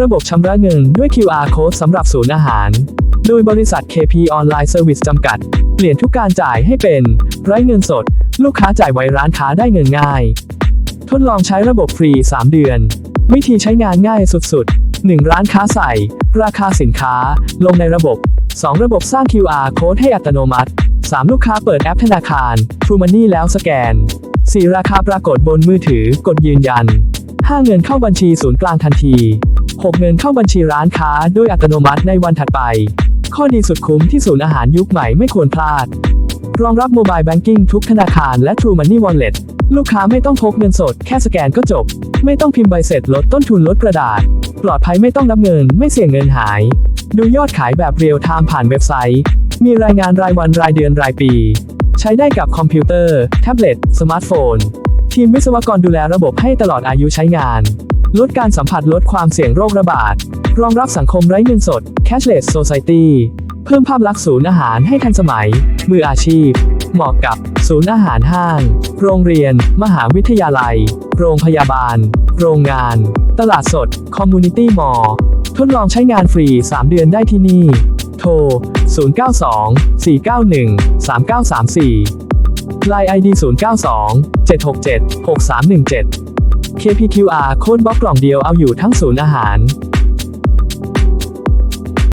ระบบชำระเงินด้วย QR Code สำหรับศูนย์อาหาร โดยบริษัท KP Online Service จำกัด เปลี่ยนทุกการจ่ายให้เป็นไร้เงินสด ลูกค้าจ่ายไวร้านค้าได้เงินง่าย ทดลองใช้ระบบฟรี 3 เดือน วิธีใช้งานง่ายสุดๆ 1 ร้านค้าใส่ ราคาสินค้า ลงในระบบ 2 ระบบสร้าง QR Code ให้อัตโนมัติ 3 ลูกค้าเปิดแอปธนาคาร True Money แล้วสแกน 4 ราคาปรากฏบนมือถือกดยืนยัน 5 เงินเข้าบัญชีศูนย์กลางทันที 6เงินเข้าบัญชีร้านค้าโดยอัตโนมัติในวันถัดไป ข้อดีสุดคุ้มที่ศูนย์อาหารยุคใหม่ไม่ควรพลาด รองรับโมบายแบงกิ้งทุกธนาคารและ True Money Wallet ลูกค้าไม่ต้องพกเงินสด แค่สแกนก็จบ ไม่ต้องพิมพ์ใบเสร็จลดต้นทุนลดกระดาษ ปลอดภัยไม่ต้องนับเงิน ไม่เสี่ยงเงินหาย ดูยอดขายแบบเรียลไทม์ผ่านเว็บไซต์ มีรายงานรายวันรายเดือนรายปี ใช้ได้กับคอมพิวเตอร์ แท็บเล็ต สมาร์ทโฟน ทีมวิศวกรดูแลระบบให้ตลอดอายุใช้งาน ลดการสัมผัสลดความเสี่ยงโรคระบาด รองรับสังคมไร้เงินสด cashless society เพิ่มภาพลักษณ์ศูนย์อาหารให้ทันสมัย มืออาชีพ เหมาะกับ ศูนย์อาหารห้าง โรงเรียน มหาวิทยาลัย โรงพยาบาล โรงงาน ตลาดสด คอมมูนิตี้มอลทดลองใช้งานฟรี 3 เดือนได้ที่นี่ โทร 092 491 3934 Line ID 092 767 6317 KPQR โค่นบล็อกกล่องเดียวเอาอยู่ทั้งศูนย์อาหาร